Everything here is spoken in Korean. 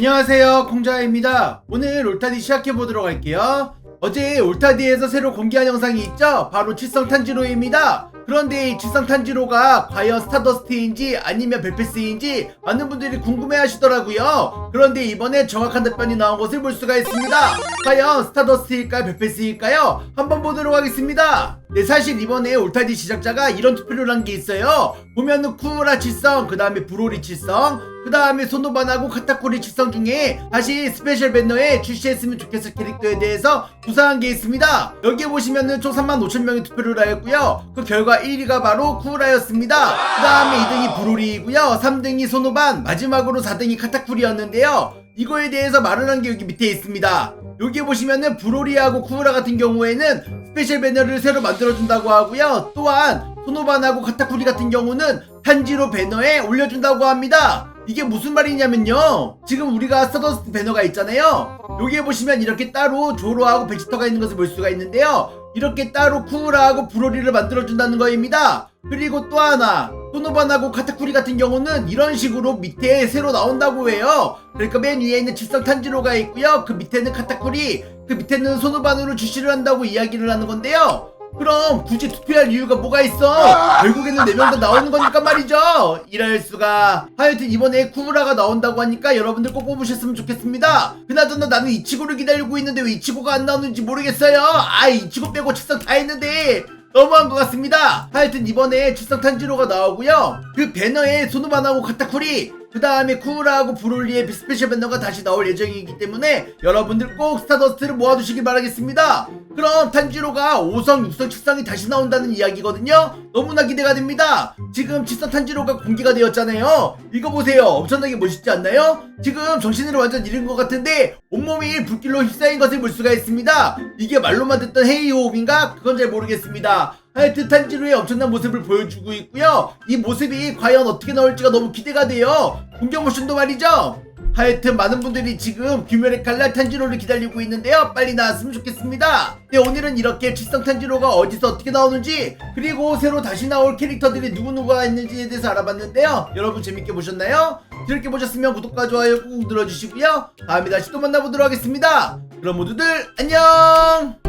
안녕하세요 콩자입니다. 오늘 올타디 시작해보도록 할게요. 어제 올타디에서 새로 공개한 영상이 있죠? 바로 칠성 탄지로입니다. 그런데 이 칠성 탄지로가 과연 스타더스트인지 아니면 벨페스인지 많은 분들이 궁금해 하시더라고요. 그런데 이번에 정확한 답변이 나온 것을 볼 수가 있습니다. 과연 스타더스트일까요? 벨페스일까요? 한번 보도록 하겠습니다. 네 사실 이번에 올타디 제작자가 이런 투표를 한 게 있어요. 보면은 쿠라 칠성 그 다음에 브로리 칠성 그 다음에 소노반하고 카타쿠리 칠성 중에 다시 스페셜 배너에 출시했으면 좋겠을 캐릭터에 대해서 구상한 게 있습니다. 여기에 보시면은 총 3만 5천 명이 투표를 하였고요. 그 결과 1위가 바로 쿠라였습니다. 그 다음에 2등이 브로리이고요. 3등이 소노반, 마지막으로 4등이 카타쿠리였는데요. 이거에 대해서 말을 한 게 여기 밑에 있습니다. 여기에 보시면은 브로리하고 쿠라 같은 경우에는 스페셜 배너를 새로 만들어준다고 하고요. 또한 소노반하고 카타쿠리 같은 경우는 탄지로 배너에 올려준다고 합니다. 이게 무슨 말이냐면요. 지금 우리가 스타더스트 배너가 있잖아요. 여기에 보시면 이렇게 따로 조로하고 베지터가 있는 것을 볼 수가 있는데요. 이렇게 따로 쿠라하고 브로리를 만들어준다는 거입니다. 그리고 또 하나 소노반하고 카타쿠리 같은 경우는 이런 식으로 밑에 새로 나온다고 해요. 그러니까 맨 위에 있는 칠성 탄지로가 있고요. 그 밑에는 카타쿠리, 그 밑에는 소노반으로 출시를 한다고 이야기를 하는 건데요. 그럼 굳이 투표할 이유가 뭐가 있어? 결국에는 네 명 다 나오는 거니까 말이죠. 이럴 수가. 하여튼 이번에 쿠무라가 나온다고 하니까 여러분들 꼭 뽑으셨으면 좋겠습니다. 그나저나 나는 이치고를 기다리고 있는데 왜 이치고가 안 나오는지 모르겠어요. 아 이치고 빼고 칠성 다 했는데 너무한 것 같습니다. 하여튼 이번에 칠성 탄지로가 나오고요. 그 배너에 소노반하고 카타쿠리 그 다음에 쿠라하고 브롤리의 스페셜 배너가 다시 나올 예정이기 때문에 여러분들 꼭 스타더스트를 모아두시길 바라겠습니다. 그럼 탄지로가 5성, 6성, 7성이 다시 나온다는 이야기거든요. 너무나 기대가 됩니다. 지금 7성 탄지로가 공개가 되었잖아요. 이거 보세요. 엄청나게 멋있지 않나요? 지금 정신을 완전 잃은 것 같은데 온몸이 불길로 휩싸인 것을 볼 수가 있습니다. 이게 말로만 듣던 헤이호흡인가? 그건 잘 모르겠습니다. 하여튼 탄지로의 엄청난 모습을 보여주고 있고요. 이 모습이 과연 어떻게 나올지가 너무 기대가 돼요. 공격 모션도 말이죠. 하여튼 많은 분들이 지금 규멸의 칼날 탄지로를 기다리고 있는데요. 빨리 나왔으면 좋겠습니다. 네, 오늘은 이렇게 칠성 탄지로가 어디서 어떻게 나오는지 그리고 새로 다시 나올 캐릭터들이 누구누구가 있는지에 대해서 알아봤는데요. 여러분 재밌게 보셨나요? 재밌게 보셨으면 구독과 좋아요 꾹 눌러주시고요. 다음에 다시 또 만나보도록 하겠습니다. 그럼 모두들 안녕!